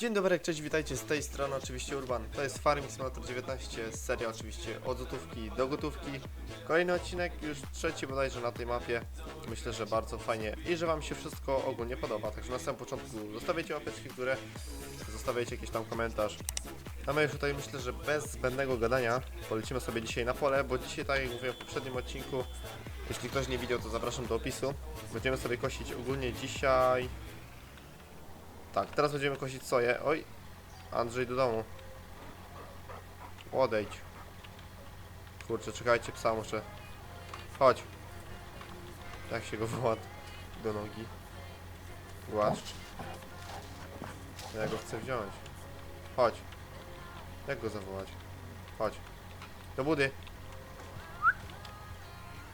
Dzień dobry, cześć, witajcie z tej strony oczywiście Urban. To jest Farming Simulator 19, seria oczywiście od złotówki do gotówki. Kolejny odcinek, już trzeci bodajże na tej mapie. Myślę, że bardzo fajnie i że Wam się wszystko ogólnie podoba. Także na samym początku zostawiajcie łapeczki w górę, zostawiajcie jakiś tam komentarz. A my już tutaj myślę, że bez zbędnego gadania polecimy sobie dzisiaj na pole, bo dzisiaj tak jak mówiłem w poprzednim odcinku, jeśli ktoś nie widział, to zapraszam do opisu. Będziemy sobie kosić ogólnie dzisiaj tak, teraz będziemy kosić soję. Oj, Andrzej do domu. Odejdź. Kurczę, czekajcie, psa muszę. Chodź. Jak się go woła do nogi? Głaszcz. Ja go chcę wziąć. Chodź. Jak go zawołać? Chodź. Do budy.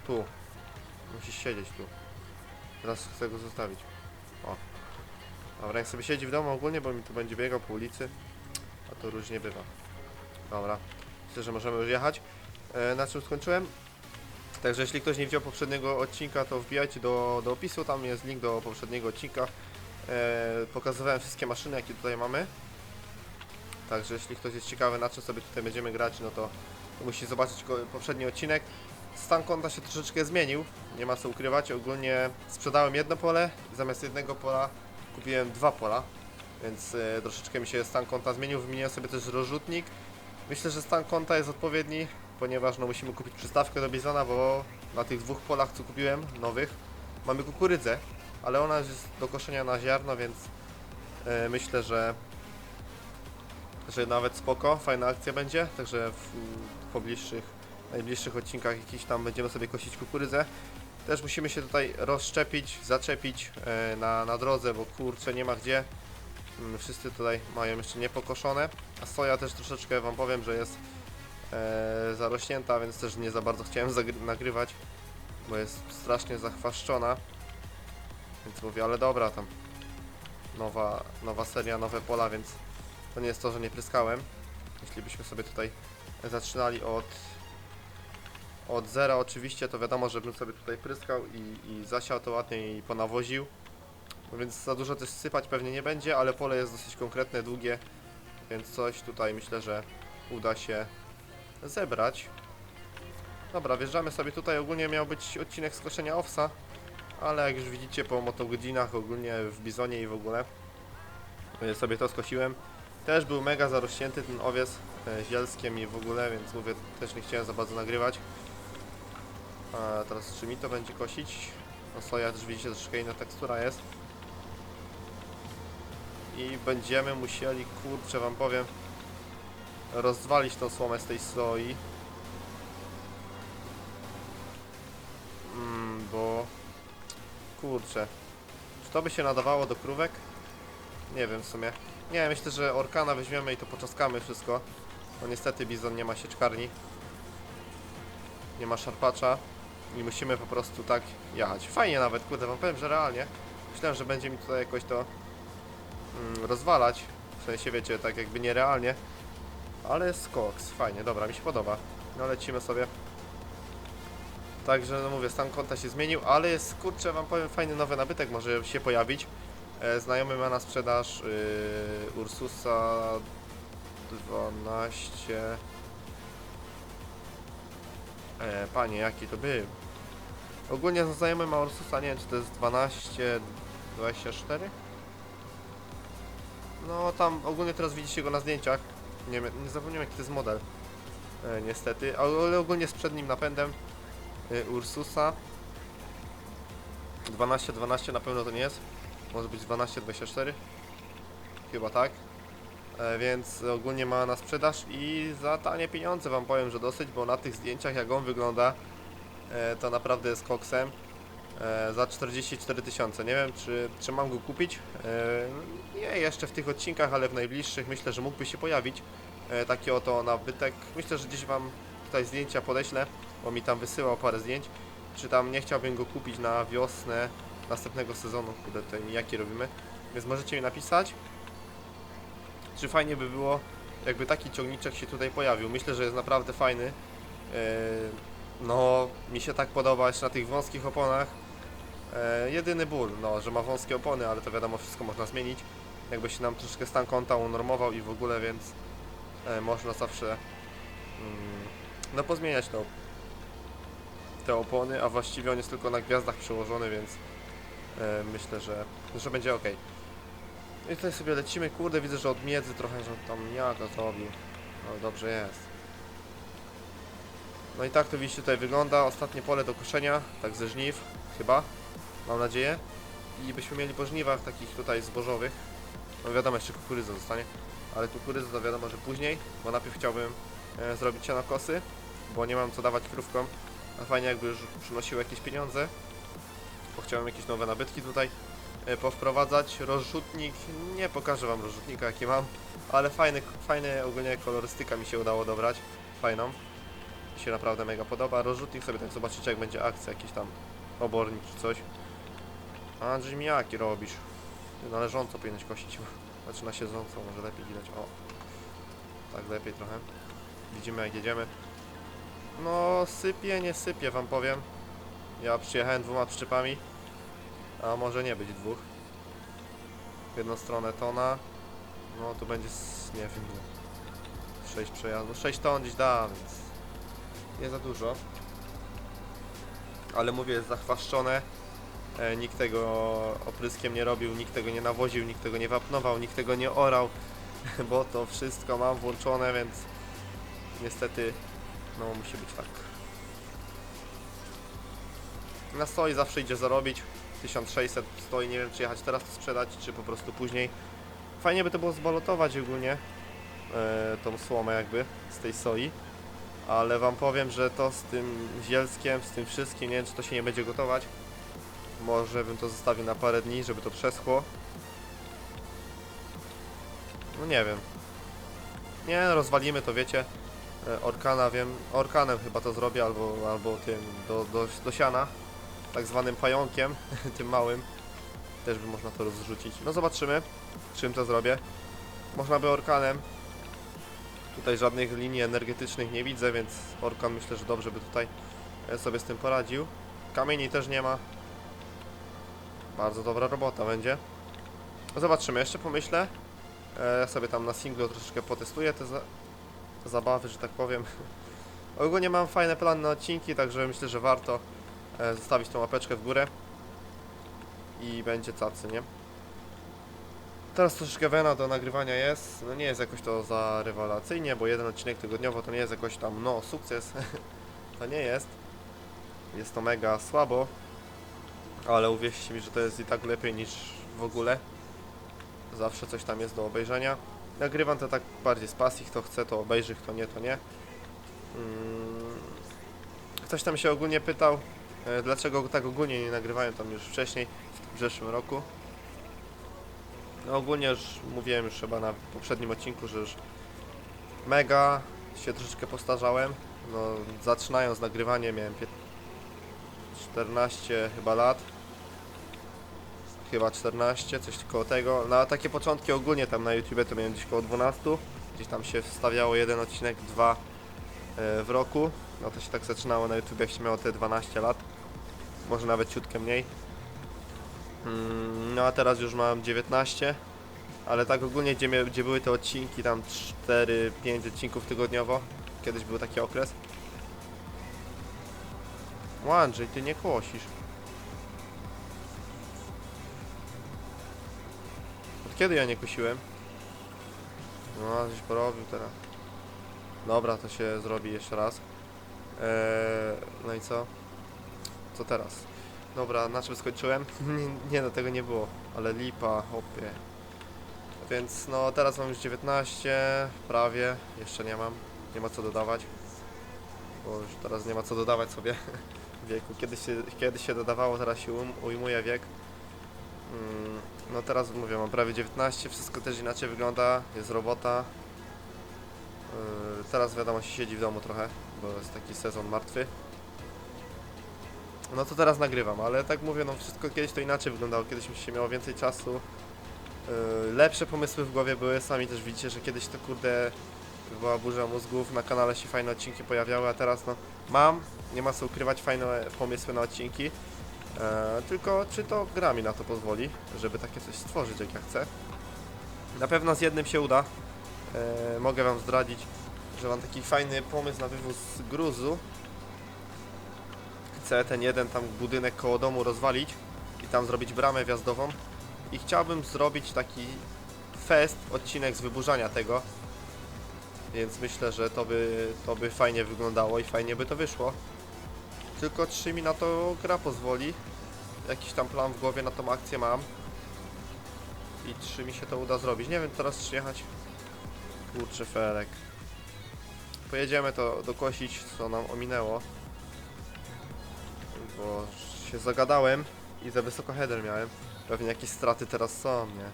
Tu. Musisz siedzieć tu. Teraz chcę go zostawić. O. Dobra, jak sobie siedzi w domu ogólnie, bo mi tu będzie biegał po ulicy, a to różnie bywa. Dobra, myślę, że możemy już jechać. E, na czym skończyłem? Także jeśli ktoś nie widział poprzedniego odcinka, to wbijajcie do, do opisu, tam jest link do poprzedniego odcinka. E, pokazywałem wszystkie maszyny, jakie tutaj mamy. Także jeśli ktoś jest ciekawy, na czym sobie tutaj będziemy grać, no to, musi zobaczyć poprzedni odcinek. Stan konta się troszeczkę zmienił, nie ma co ukrywać. Ogólnie sprzedałem jedno pole zamiast jednego pola kupiłem dwa pola, więc e, troszeczkę mi się stan konta zmienił. Wymieniłem sobie też rozrzutnik. Myślę, że stan konta jest odpowiedni, ponieważ no, musimy kupić przystawkę do bizona, bo na tych dwóch polach, co kupiłem, nowych, mamy kukurydzę, ale ona jest do koszenia na ziarno, więc e, myślę, że że nawet spoko, fajna akcja będzie, także w, w najbliższych odcinkach jakiś tam będziemy sobie kosić kukurydzę. Też musimy się tutaj rozszczepić, zaczepić e, na, na drodze, bo kurczę nie ma gdzie. Mm, Wszyscy tutaj mają jeszcze niepokoszone, a soja też troszeczkę Wam powiem, że jest e, zarośnięta, więc też nie za bardzo chciałem nagrywać, bo jest strasznie zachwaszczona. Więc mówię, ale dobra, tam nowa, nowa seria, nowe pola, więc to nie jest to, że nie pryskałem. Jeśli byśmy sobie tutaj zaczynali od od zera oczywiście, to wiadomo, żebym sobie tutaj pryskał i, i zasiał to ładnie i ponawoził. No więc za dużo też sypać pewnie nie będzie, ale pole jest dosyć konkretne, długie, więc coś tutaj myślę, że uda się zebrać. Dobra, wjeżdżamy sobie tutaj, ogólnie miał być odcinek skoszenia owsa, ale jak już widzicie po motogodzinach, ogólnie w bizonie i w ogóle, y, sobie to skosiłem. Też był mega zarośnięty ten owiec e, zielskiem i w ogóle, więc mówię, też nie chciałem za bardzo nagrywać. A teraz czy mi to będzie kosić? No soja też widzicie, troszkę inna tekstura jest. I będziemy musieli, kurczę wam powiem, rozwalić tą słomę z tej soi. Mm, bo... Kurczę. Czy to by się nadawało do krówek? Nie wiem w sumie. Nie, myślę, że orkana weźmiemy i to poczaskamy wszystko. No niestety bizon nie ma sieczkarni. Nie ma szarpacza. I musimy po prostu tak jechać. Fajnie nawet, kurde, wam powiem, że realnie. Myślałem, że będzie mi tutaj jakoś to mm, rozwalać. W sensie, wiecie, tak jakby nierealnie. Ale jest koks, fajnie, dobra, mi się podoba. No lecimy sobie. Także, no mówię, stan konta się zmienił, ale jest, kurczę, wam powiem, fajny nowy nabytek może się pojawić. E, Znajomy ma na sprzedaż yy, Ursusa 12. E, panie, jaki to był? Ogólnie znajomy ma Ursusa, nie wiem czy to jest 12, 24? No tam ogólnie teraz widzicie go na zdjęciach. Nie, nie zapomniałem jaki to jest model. E, niestety, ale ogólnie z przednim napędem y, Ursusa 12, 12 na pewno to nie jest. Może być 12-24? Chyba tak. E, więc ogólnie ma na sprzedaż i za tanie pieniądze wam powiem, że dosyć, bo na tych zdjęciach jak on wygląda, e, to naprawdę jest koksem. E, za 44 tysiące. Nie wiem, czy, czy mam go kupić. Nie jeszcze w tych odcinkach, ale w najbliższych myślę, że mógłby się pojawić taki oto nabytek. Myślę, że gdzieś wam tutaj zdjęcia podeślę, bo mi tam wysyłał parę zdjęć. Czy tam nie chciałbym go kupić na wiosnę następnego sezonu, kurde tutaj jaki robimy. Więc możecie mi napisać, czy fajnie by było, jakby taki ciągniczek się tutaj pojawił. Myślę, że jest naprawdę fajny. Yy, no, mi się tak podoba jeszcze na tych wąskich oponach. E, jedyny ból, no, że ma wąskie opony, ale to wiadomo, wszystko można zmienić. jakby się nam troszkę stan konta unormował i w ogóle, więc e, można zawsze mm, no pozmieniać to, te opony, a właściwie on jest tylko na gwiazdach przełożony, więc e, myślę, że, że będzie ok. No i tutaj sobie lecimy, kurde, widzę, że od miedzy trochę, że tam jaka zrobił. No dobrze jest. No i tak to widzicie tutaj wygląda. Ostatnie pole do koszenia, tak ze żniw, chyba, mam nadzieję. I byśmy mieli po żniwach takich tutaj zbożowych. No wiadomo, jeszcze kukurydza zostanie, ale kukurydza to wiadomo, że później, bo najpierw chciałbym e, zrobić kosy, bo nie mam co dawać krówkom. A fajnie jakby już przynosiły jakieś pieniądze, bo chciałem jakieś nowe nabytki tutaj powprowadzać. Rozrzutnik, nie pokażę wam rozrzutnika jaki mam, ale fajny, fajny ogólnie kolorystyka mi się udało dobrać, fajną. Mi się naprawdę mega podoba. Rozrzutnik sobie tak zobaczycie jak będzie akcja, jakiś tam obornik czy coś. Andrzej Mijaki robisz. Należąco powinieneś kosić. Znaczy na siedząco, może lepiej widać. O. Tak lepiej trochę. Widzimy jak jedziemy. No sypie, nie sypie wam powiem. Ja przyjechałem dwoma przyczepami. A może nie być dwóch. W jedną stronę tona. No tu będzie, s- nie wiem, 6 przejazdów. 6 ton gdzieś da, więc nie za dużo. Ale mówię, jest zachwaszczone. E, nikt tego opryskiem nie robił, nikt tego nie nawoził, nikt tego nie wapnował, nikt tego nie orał, bo to wszystko mam włączone, więc niestety no musi być tak. Na stoi zawsze idzie zarobić. 1600 stoi, nie wiem czy jechać teraz to sprzedać, czy po prostu później. Fajnie by to było zbalotować ogólnie e, tą słomę jakby z tej soi. Ale wam powiem, że to z tym zielskiem, z tym wszystkim, nie wiem czy to się nie będzie gotować. Może bym to zostawił na parę dni, żeby to przeschło. No nie wiem. Nie, no, rozwalimy to, wiecie. E, Orkana wiem, orkanem chyba to zrobię, albo, albo tym do, do, do siana. Tak zwanym pająkiem, tym małym. Też by można to rozrzucić. No zobaczymy, czym to zrobię. Można by orkanem. Tutaj żadnych linii energetycznych nie widzę, więc orkan myślę, że dobrze by tutaj e, sobie z tym poradził. Kamieni też nie ma. Bardzo dobra robota będzie. Zobaczymy, jeszcze pomyślę. E, Ja sobie tam na singlu troszeczkę potestuję te za zabawy, że tak powiem. Ogólnie mam fajne plany na odcinki, także myślę, że warto zostawić tą łapeczkę w górę. I będzie cacy, nie? Teraz troszeczkę wena do nagrywania jest. No nie jest jakoś to za rewelacyjnie, bo jeden odcinek tygodniowo to nie jest jakoś tam, no, sukces. to nie jest. Jest to mega słabo. Ale uwierzcie mi, że to jest i tak lepiej niż w ogóle. Zawsze coś tam jest do obejrzenia. Nagrywam to tak bardziej z pasji, kto chce to obejrzy, kto nie to nie. Mm. Ktoś tam się ogólnie pytał, e, dlaczego tak ogólnie nie nagrywałem tam już wcześniej, w zeszłym roku. No ogólnie już mówiłem już chyba na poprzednim odcinku, że już mega się troszeczkę postarzałem. No zaczynając nagrywanie miałem pię- 14 chyba lat. Chyba 14, coś koło tego. Na takie początki ogólnie tam na YouTube to miałem gdzieś koło 12. Gdzieś tam się wstawiało jeden odcinek, dwa e, w roku. No to się tak zaczynało na YouTube jak się miało te 12 lat. Może nawet ciutkę mniej. Mm, No a teraz już mam 19. Ale tak ogólnie, gdzie, gdzie były te odcinki, tam 4-5 odcinków tygodniowo. Kiedyś był taki okres. Andrzej, ty nie kłosisz. Od kiedy ja nie kusiłem? No, coś porobił teraz. Dobra, to się zrobi jeszcze raz. Eee, no i co? Co teraz? Dobra, na czym skończyłem? nie, nie, no tego nie było. Ale lipa, hopie. Więc no, teraz mam już 19, prawie. Jeszcze nie mam. Nie ma co dodawać. Bo już teraz nie ma co dodawać sobie wieku. Kiedyś się, kiedyś się dodawało, teraz się um, ujmuje wiek. Mm, no teraz mówię, mam prawie 19, wszystko też inaczej wygląda, jest robota. Yy, teraz wiadomo się siedzi w domu trochę, bo jest taki sezon martwy. No to teraz nagrywam, ale tak mówię, no wszystko kiedyś to inaczej wyglądało, kiedyś mi się miało więcej czasu. Yy, lepsze pomysły w głowie były, sami też widzicie, że kiedyś to kurde była burza mózgów, na kanale się fajne odcinki pojawiały, a teraz no mam, nie ma co ukrywać, fajne pomysły na odcinki. E, tylko czy to gra mi na to pozwoli, żeby takie coś stworzyć jak ja chcę. Na pewno z jednym się uda. E, mogę wam zdradzić, że mam taki fajny pomysł na wywóz gruzu. Chcę ten jeden tam budynek koło domu rozwalić i tam zrobić bramę wjazdową. I chciałbym zrobić taki fest, odcinek z wyburzania tego. Więc myślę, że to by, to by fajnie wyglądało i fajnie by to wyszło. Tylko czy mi na to gra pozwoli. Jakiś tam plan w głowie na tą akcję mam. I czy mi się to uda zrobić. Nie wiem teraz czy jechać. Kurczę felek. Pojedziemy to dokosić co nam ominęło. Bo się zagadałem i za wysoko header miałem. Pewnie jakieś straty teraz są, nie?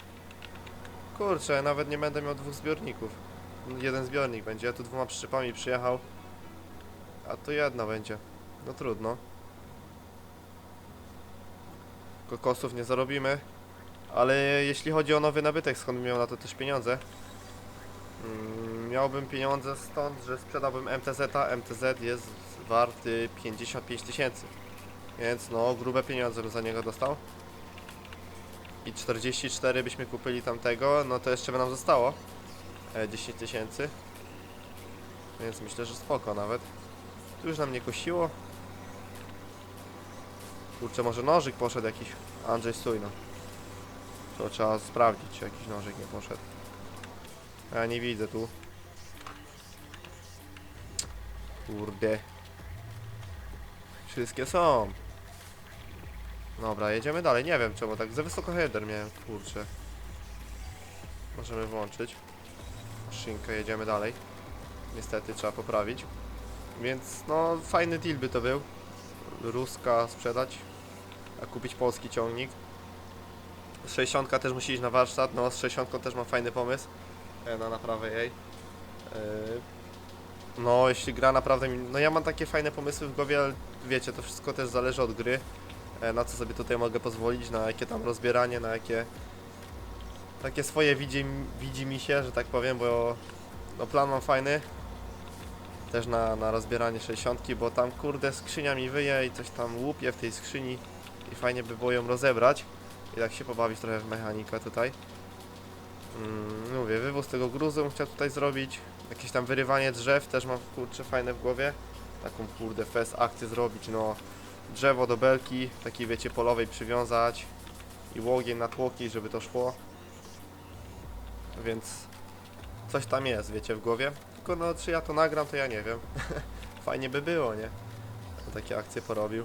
Kurczę, nawet nie będę miał dwóch zbiorników. Jeden zbiornik będzie, ja tu dwoma przyczepami przyjechał. A to jedna będzie. No trudno. Kokosów nie zarobimy. Ale jeśli chodzi o nowy nabytek, skąd miał na to też pieniądze? Mm, miałbym pieniądze stąd, że sprzedałbym MTZ, a MTZ jest warty 55 tysięcy. Więc no, grube pieniądze bym za niego dostał. I 44 byśmy kupili tamtego, no to jeszcze by nam zostało. E, 10 tysięcy. Więc myślę, że spoko nawet. Tu już nam nie kosiło. Kurczę, może nożyk poszedł jakiś. Andrzej stój no. To trzeba sprawdzić, czy jakiś nożyk nie poszedł. Ja nie widzę tu. Kurde. Wszystkie są. Dobra, jedziemy dalej. Nie wiem czemu tak za wysoko header miałem, kurczę. Możemy włączyć. Szynkę, jedziemy dalej. Niestety trzeba poprawić. Więc no fajny deal by to był. Ruska sprzedać, a kupić polski ciągnik. 60 też musi iść na warsztat, no z 60 też mam fajny pomysł e, na naprawę jej. E, No, jeśli gra naprawdę. No ja mam takie fajne pomysły w głowie, ale wiecie, to wszystko też zależy od gry. E, Na co sobie tutaj mogę pozwolić, na jakie tam rozbieranie, na jakie... Takie swoje widzi, widzi mi się, że tak powiem, bo no plan mam fajny. Też na, na rozbieranie 60, bo tam kurde skrzynia mi wyje i coś tam łupie w tej skrzyni i fajnie by było ją rozebrać i tak się pobawić trochę w mechanikę tutaj. Mm, mówię, wywóz tego gruzu chciał tutaj zrobić. Jakieś tam wyrywanie drzew też mam kurczę fajne w głowie. Taką kurde fest akcję zrobić, no drzewo do belki, takiej wiecie polowej przywiązać i łogień na tłoki, żeby to szło. Więc coś tam jest, wiecie, w głowie. Tylko no, czy ja to nagram, to ja nie wiem. fajnie by było, nie? Takie akcje porobił.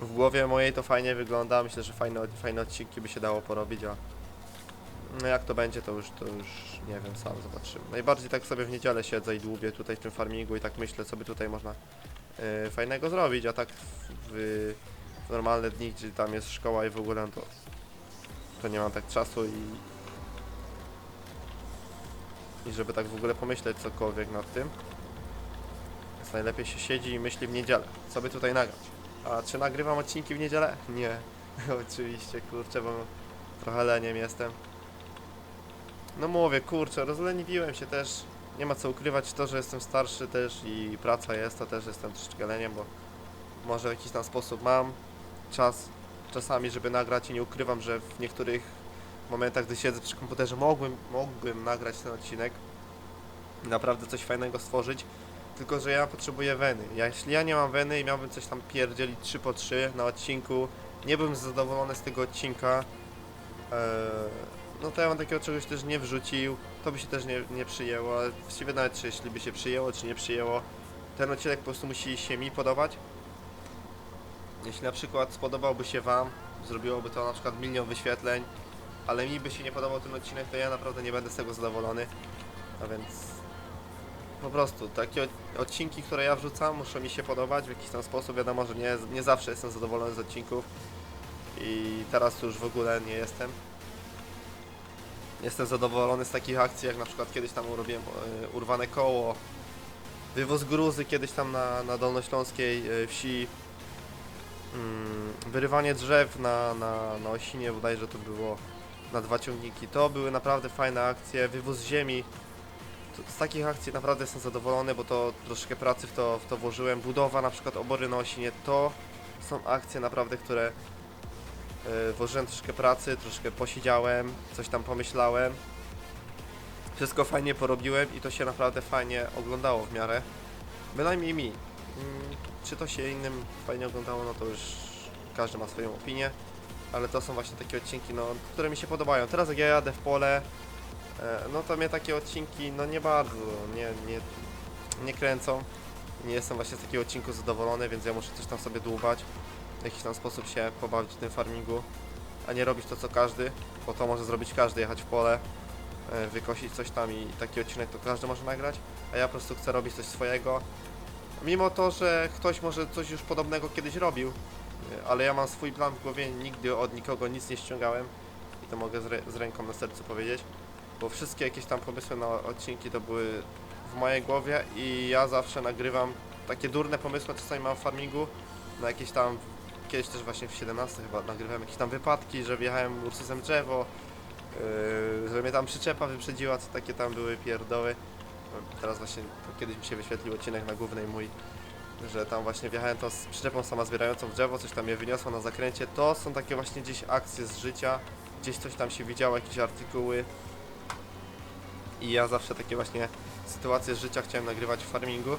W głowie mojej to fajnie wygląda. Myślę, że fajne, fajne odcinki by się dało porobić, a no jak to będzie, to już, to już nie wiem, sam zobaczymy. Najbardziej tak sobie w niedzielę siedzę i dłubię tutaj w tym farmingu i tak myślę, co by tutaj można e, fajnego zrobić, a tak w, w normalne dni, gdzie tam jest szkoła i w ogóle, no to, to nie mam tak czasu i i żeby tak w ogóle pomyśleć cokolwiek nad tym. Więc najlepiej się siedzi i myśli w niedzielę. Co by tutaj nagrać? A czy nagrywam odcinki w niedzielę? Nie. Oczywiście, kurczę, bo trochę leniem jestem. No mówię, kurczę, rozleniwiłem się też. Nie ma co ukrywać to, że jestem starszy też i praca jest, to też jestem troszeczkę leniem, bo może w jakiś tam sposób mam czas czasami, żeby nagrać i nie ukrywam, że w niektórych momentach, gdy siedzę przy komputerze, mógłbym, mógłbym nagrać ten odcinek naprawdę coś fajnego stworzyć, tylko że ja potrzebuję weny. Ja, jeśli ja nie mam weny i miałbym coś tam pierdzielić 3 po 3 na odcinku, nie byłem zadowolony z tego odcinka, eee, no to ja bym takiego czegoś też nie wrzucił, to by się też nie, nie przyjęło, ale właściwie nawet czy jeśli by się przyjęło, czy nie przyjęło, ten odcinek po prostu musi się mi podobać. Jeśli na przykład spodobałby się Wam, zrobiło to na przykład milion wyświetleń, ale mi by się nie podobał ten odcinek, to ja naprawdę nie będę z tego zadowolony. A więc po prostu takie od- odcinki, które ja wrzucam, muszą mi się podobać w jakiś tam sposób. Wiadomo, że nie, nie zawsze jestem zadowolony z odcinków i teraz już w ogóle nie jestem. Jestem zadowolony z takich akcji, jak na przykład kiedyś tam urobiłem e, urwane koło, wywóz gruzy kiedyś tam na, na dolnośląskiej e, wsi, mm, wyrywanie drzew na, na, na Osinie, bodajże to było na dwa ciągniki. To były naprawdę fajne akcje. Wywóz ziemi. Z takich akcji naprawdę jestem zadowolony, bo to troszkę pracy w to, w to włożyłem. Budowa na przykład obory na Osinie. To są akcje naprawdę, które włożyłem troszkę pracy, troszkę posiedziałem, coś tam pomyślałem. Wszystko fajnie porobiłem i to się naprawdę fajnie oglądało w miarę. Bynajmniej mi. Mm, Czy to się innym fajnie oglądało, no to już każdy ma swoją opinię. Ale to są właśnie takie odcinki, no, które mi się podobają. Teraz jak ja jadę w pole, e, no to mnie takie odcinki, no nie bardzo, nie, nie, nie kręcą. Nie jestem właśnie z takiego odcinku zadowolony, więc ja muszę coś tam sobie dłubać. Jakiś tam sposób się pobawić w tym farmingu. A nie robić to co każdy, bo to może zrobić każdy, jechać w pole, e, wykosić coś tam i taki odcinek to każdy może nagrać. A ja po prostu chcę robić coś swojego. Mimo to, że ktoś może coś już podobnego kiedyś robił, e, ale ja mam swój plan w głowie, nigdy od nikogo nic nie ściągałem i to mogę z, z ręką na sercu powiedzieć, bo wszystkie jakieś tam pomysły na odcinki to były w mojej głowie i ja zawsze nagrywam takie durne pomysły, czasami mam w farmingu, na jakieś tam, kiedyś też właśnie w 17 chyba nagrywałem jakieś tam wypadki, że wjechałem ursusem drzewo, yy, że mnie tam przyczepa wyprzedziła, co takie tam były pierdoły. No, Teraz właśnie kiedyś mi się wyświetlił odcinek na głównej mój, że tam właśnie wjechałem to z przyczepą sama zbierającą w drzewo, coś tam mnie wyniosło na zakręcie. To są takie właśnie gdzieś akcje z życia, gdzieś coś tam się widziało, jakieś artykuły. I ja zawsze takie właśnie sytuacje z życia chciałem nagrywać w farmingu.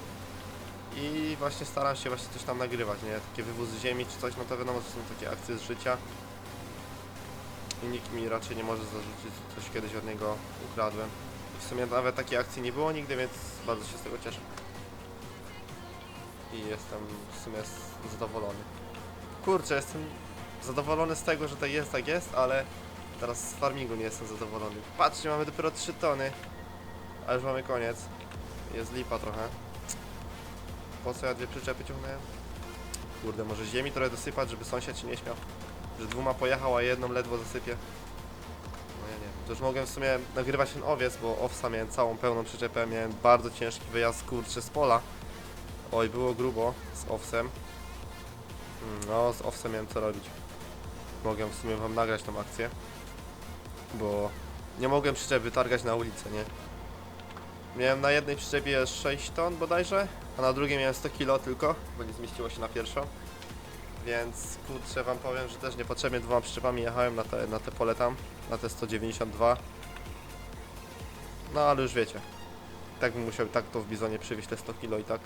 I właśnie staram się właśnie coś tam nagrywać, nie? Takie wywozy ziemi czy coś, no to wiadomo, że są takie akcje z życia. I nikt mi raczej nie może zarzucić, coś kiedyś od niego ukradłem. I w sumie nawet takiej akcji nie było nigdy, więc bardzo się z tego cieszę. I jestem w sumie zadowolony. Kurczę, jestem zadowolony z tego, że tak jest, tak jest, ale teraz z farmingu nie jestem zadowolony. Patrzcie, mamy dopiero 3 tony, a już mamy koniec. Jest lipa trochę. Po co ja dwie przyczepy ciągnąłem? Kurde, może ziemi trochę dosypać, żeby sąsiad się nie śmiał. Że dwoma pojechał, a jedną ledwo zasypie. No ja nie. To już mogłem w sumie nagrywać ten owiec, bo owsa miałem całą pełną przyczepę. Miałem bardzo ciężki wyjazd kurczę z pola. Oj, było grubo z owsem. Mm, No, z owsem miałem co robić. Mogłem w sumie wam nagrać tą akcję. Bo nie mogłem przyczepy targać na ulicę, nie? Miałem na jednej przyczepie 6 ton bodajże, a na drugiej miałem 100 kg tylko, bo nie zmieściło się na pierwszą. Więc kurczę wam powiem, że też niepotrzebnie dwoma przyczepami jechałem na te, na te pole tam, na te 192. No ale już wiecie. Tak bym musiał tak to w bizonie przywieźć te 100 kg i tak.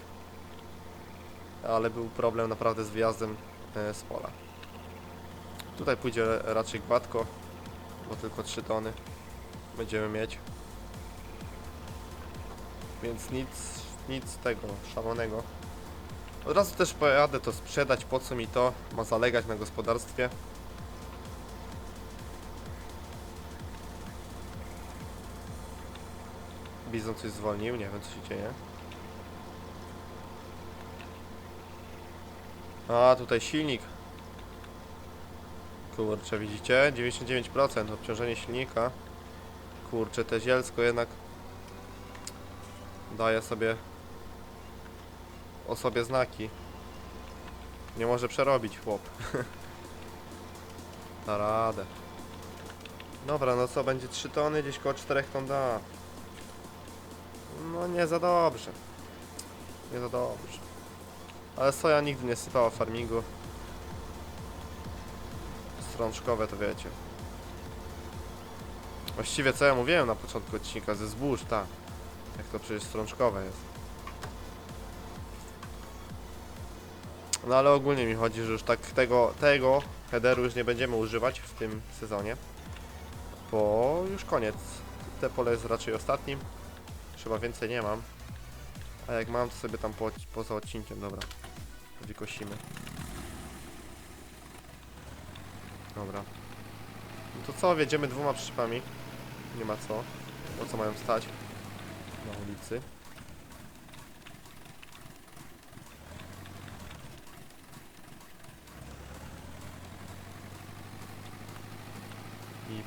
Ale był problem naprawdę z wyjazdem e, z pola. Tutaj pójdzie raczej gładko, bo tylko 3 tony będziemy mieć. Więc nic, nic tego szalonego. Od razu też pojadę to sprzedać, po co mi to ma zalegać na gospodarstwie. Bizon coś zwolnił, nie wiem co się dzieje. A, tutaj silnik. Kurczę, widzicie? 99% obciążenie silnika. Kurczę, te zielsko jednak daje sobie o sobie znaki. Nie może przerobić chłop. da radę. Dobra, no co, będzie 3 tony, gdzieś koło 4 ton da. No nie za dobrze. Nie za dobrze. Ale soja nigdy nie sypała w farmingu. Strączkowe to wiecie. Właściwie co ja mówiłem na początku odcinka, ze zbóż, tak. Jak to przecież strączkowe jest. No ale ogólnie mi chodzi, że już tak tego, tego headeru już nie będziemy używać w tym sezonie. Bo już koniec. Te pole jest raczej ostatnim. Chyba więcej nie mam. A jak mam, to sobie tam po, poza odcinkiem, dobra. Wykosimy. Dobra. No to co, wjedziemy dwoma przyczepami. Nie ma co. Po co mają stać na ulicy.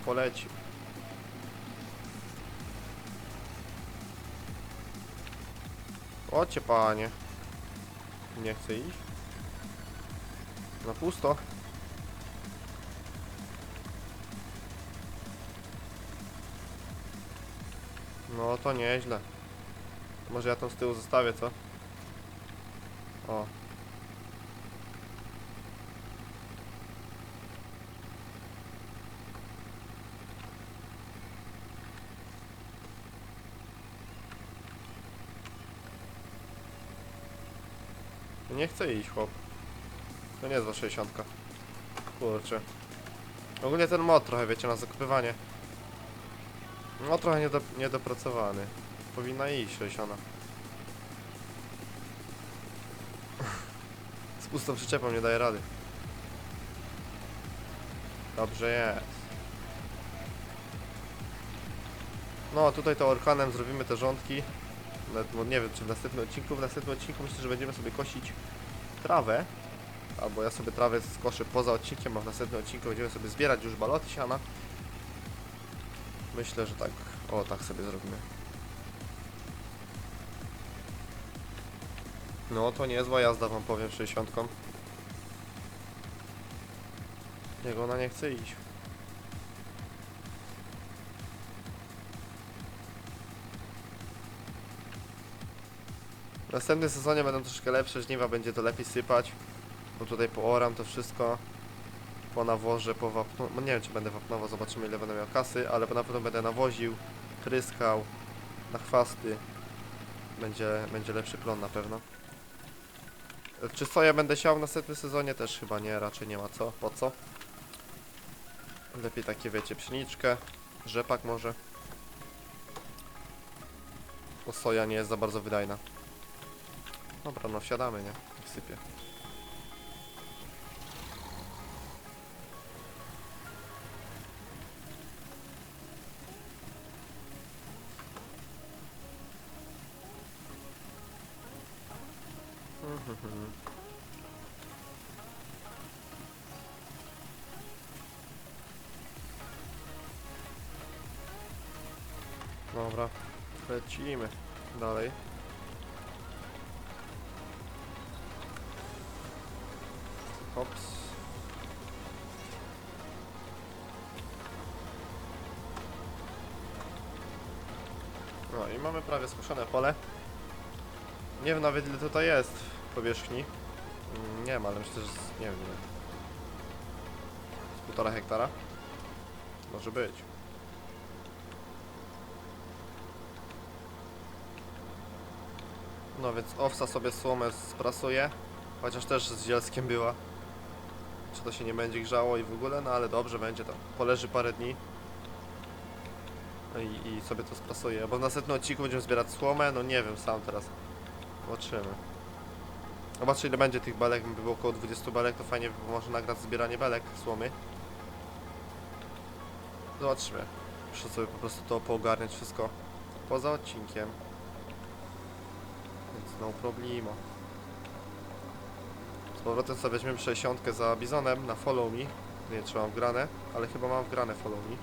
I poleci. Ocie panie. Nie chcę iść. Na pusto. No to nieźle. Może ja tą z tyłu zostawię, co? O. Nie chce iść, chłop. To nie jest 60. Kurczę. Ogólnie ten mod trochę, wiecie, na zakupywanie. No trochę niedo, niedopracowany. Powinna iść 60. Z pustą przyczepą nie daje rady. Dobrze jest. No, tutaj to orkanem zrobimy te rządki. Nawet, nie wiem, czy w następnym odcinku. W następnym odcinku myślę, że będziemy sobie kosić trawę. Albo ja sobie trawę skoszę poza odcinkiem, a w następnym odcinku będziemy sobie zbierać już baloty siana. Myślę, że tak. O, tak sobie zrobimy. No, to niezła jazda, wam powiem, 60. Niego ona nie chce iść. W następnym sezonie będą troszkę lepsze żniwa, będzie to lepiej sypać. Bo tutaj pooram to wszystko. Po nawożę, po wapnu... No nie wiem czy będę wapnował, zobaczymy ile będę miał kasy, ale na pewno będę nawoził, tryskał, na chwasty. Będzie, będzie lepszy plon na pewno. Czy soja będę siał w następnym sezonie? Też chyba nie, raczej nie ma co. Po co? Lepiej takie wiecie, pszeniczkę, rzepak może. Bo soja nie jest za bardzo wydajna. Dobra, no wsiadamy, nie? Niech sypie. Mhm. Dobra, lecimy dalej. Hops. No i mamy prawie skoszone pole. Nie wiem nawet ile tutaj jest powierzchni. Mm, Nie wiem, ale myślę, że z, nie wiem ile. Z półtora hektara. Może być. No więc owsa sobie słomę sprasuje. Chociaż też z zielskiem była. Czy to się nie będzie grzało i w ogóle, no ale dobrze będzie to. Poleży parę dni. No i, i sobie to sprasuje. Bo w następnym odcinku będziemy zbierać słomę, no nie wiem sam teraz. Zobaczymy. Zobaczę ile będzie tych belek, by było około 20 belek, to fajnie by może nagrać zbieranie belek, słomy. Zobaczymy. Muszę sobie po prostu to poogarniać wszystko poza odcinkiem. Więc no problemo. Powrotem sobie weźmiemy 60 za bizonem na follow me. Nie czy mam wgrane, ale chyba mam wgrane follow me.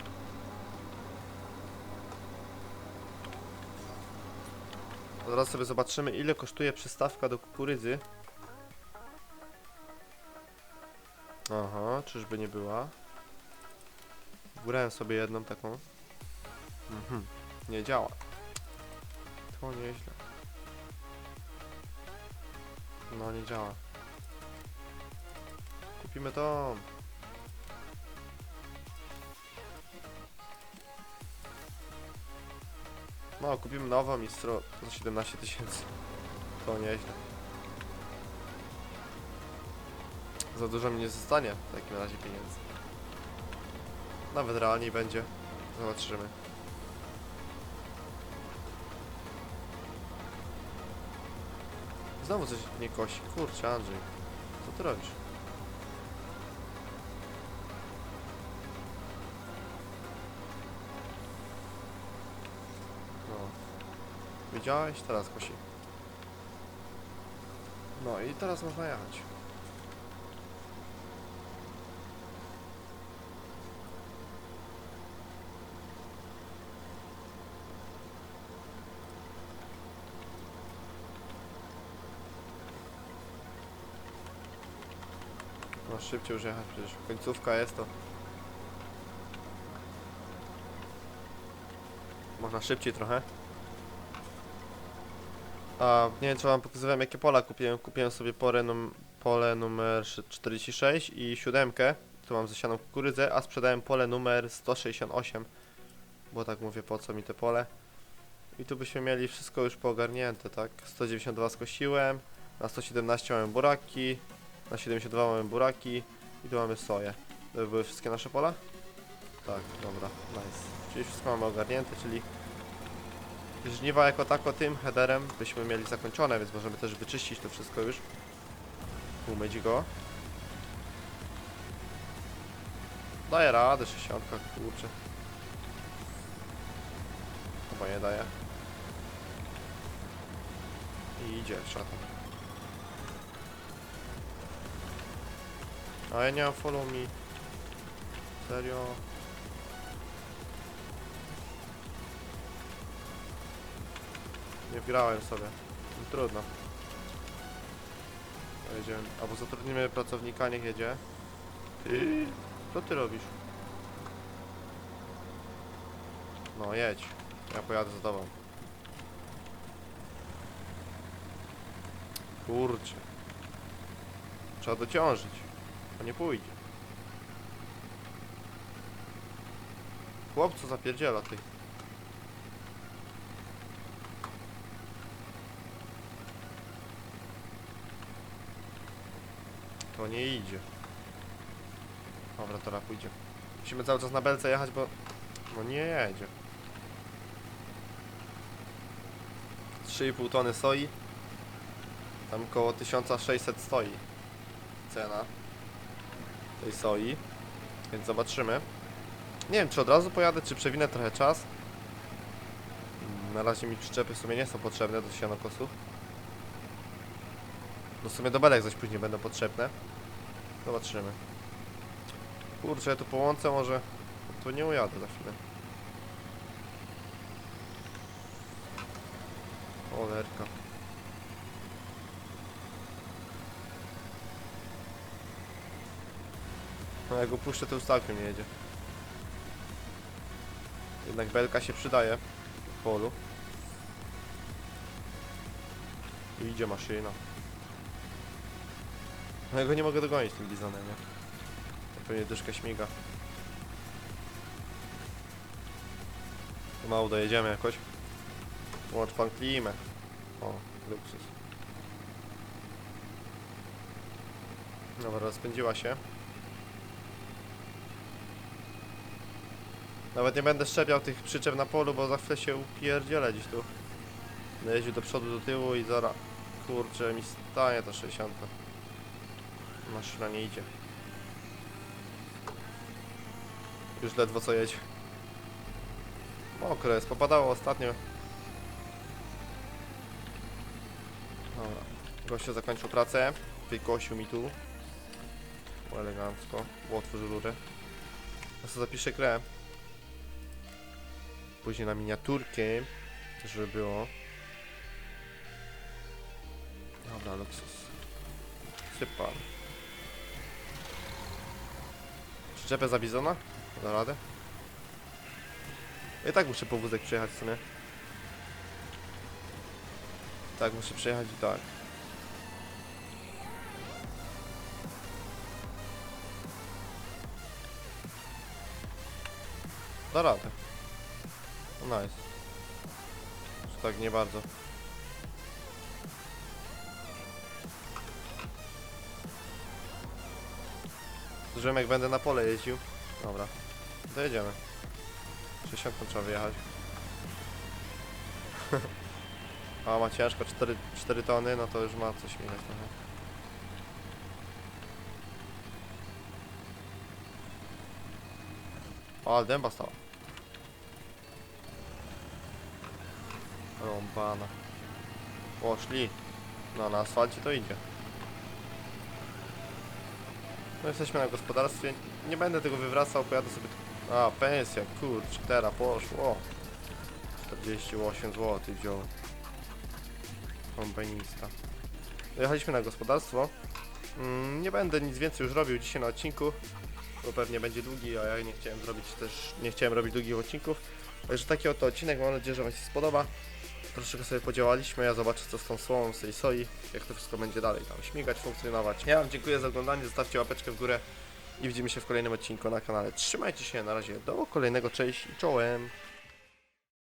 Zaraz sobie zobaczymy ile kosztuje przystawka do kukurydzy. Aha, czyżby nie była? Wgrałem sobie jedną taką. Mhm, nie działa. To nieźle. No nie działa. Kupimy to. No, kupimy nową i stro za 17 tysięcy. To nieźle. Za dużo mi nie zostanie w takim razie pieniędzy. Nawet realniej będzie. Zobaczymy. Znowu coś nie kosi. Kurczę, Andrzej. Co ty robisz? Widziałeś? Teraz kosi. No i teraz można jechać. No szybciej już jechać, przecież końcówka jest to. Można szybciej trochę. A nie wiem czy wam pokazywałem jakie pola kupiłem. Kupiłem sobie pole, num pole numer 46 i siódemkę. Tu mam zasianą kukurydzę, a sprzedałem pole numer 168. Bo tak mówię po co mi te pole. I tu byśmy mieli wszystko już poogarnięte, tak? 192 skosiłem, Na 117 mamy buraki, na 72 mamy buraki i tu mamy soję. To były wszystkie nasze pola? Tak, dobra, nice. Czyli wszystko mamy ogarnięte, czyli żniwa jako tako tym headerem byśmy mieli zakończone, więc możemy też wyczyścić to wszystko już. Umyć go. Daje radę, 60, kurczę. Chyba nie daje. I idzie szatan. A ja nie mam follow me. Serio? Nie wgrałem sobie. No, trudno. Jedziemy. Albo zatrudnimy pracownika, niech jedzie. Ty? Co ty robisz? No jedź. Ja pojadę za tobą. Kurczę. Trzeba dociążyć. To nie pójdzie. Chłopcu zapierdziela ty. To nie idzie. Dobra, teraz pójdzie. Musimy cały czas na belce jechać, bo... No nie jedzie. 3,5 tony soi. Tam koło 1600 stoi cena tej soi. Więc zobaczymy. Nie wiem, czy od razu pojadę, czy przewinę trochę czas. Na razie mi przyczepy w sumie nie są potrzebne do sianokosów. No w sumie do belek zaś później będą potrzebne. Zobaczymy. Kurczę, ja tu połączę może... Tu nie ujadę za chwilę. Olerka. No jak go puszczę, to już całkiem nie jedzie. Jednak belka się przydaje w polu. Idzie maszyna. No ja go nie mogę dogonić tym bizonem, nie? To pewnie dyszka śmiga. Mało dojedziemy jakoś. Łącz pan klimę. O, luksus. Dobra, rozpędziła się. Nawet nie będę szczepiał tych przyczep na polu, bo za chwilę się upierdzielę gdzieś tu. Będę do przodu, do tyłu i zaraz... Kurczę, mi stanie ta 60. Maszyna nie idzie. Już ledwo co jedzie. Mokre jest, popadało ostatnio. Dobra. Gościu zakończył pracę. Wykosił mi tu. Elegancko. Otworzył rurę. Ja sobie zapiszę grę. Później na miniaturkę, żeby było. Dobra, luksus. Sypam. Przyczepę za bizona? Da radę? I tak muszę po wózek przyjechać w sumie. Tak, muszę przyjechać i tak. Da radę. No nice. Tak nie bardzo. Zużyłem jak będę na pole jeździł. Dobra. Dojedziemy. 60 trzeba wyjechać. A ma ciężko 4, 4 tony, no to już ma coś minąć trochę. O, ale dęba stała. Rąbana. Poszli. No na asfalcie to idzie. No jesteśmy na gospodarstwie. Nie będę tego wywracał, pojadę sobie... A, pensja, kurczę, teraz poszło. 48 zł wziął. Kombajnista. Dojechaliśmy na gospodarstwo. Mm, nie będę nic więcej już robił dzisiaj na odcinku, bo pewnie będzie długi, a ja nie chciałem zrobić też, nie chciałem robić długich odcinków. Także taki oto odcinek, mam nadzieję, że Wam się spodoba. Troszeczkę sobie podziałaliśmy, ja zobaczę co z tą słomą, z tej soi, jak to wszystko będzie dalej tam śmigać, funkcjonować. Ja Wam dziękuję za oglądanie, zostawcie łapeczkę w górę i widzimy się w kolejnym odcinku na kanale. Trzymajcie się, na razie, do kolejnego, cześć i czołem!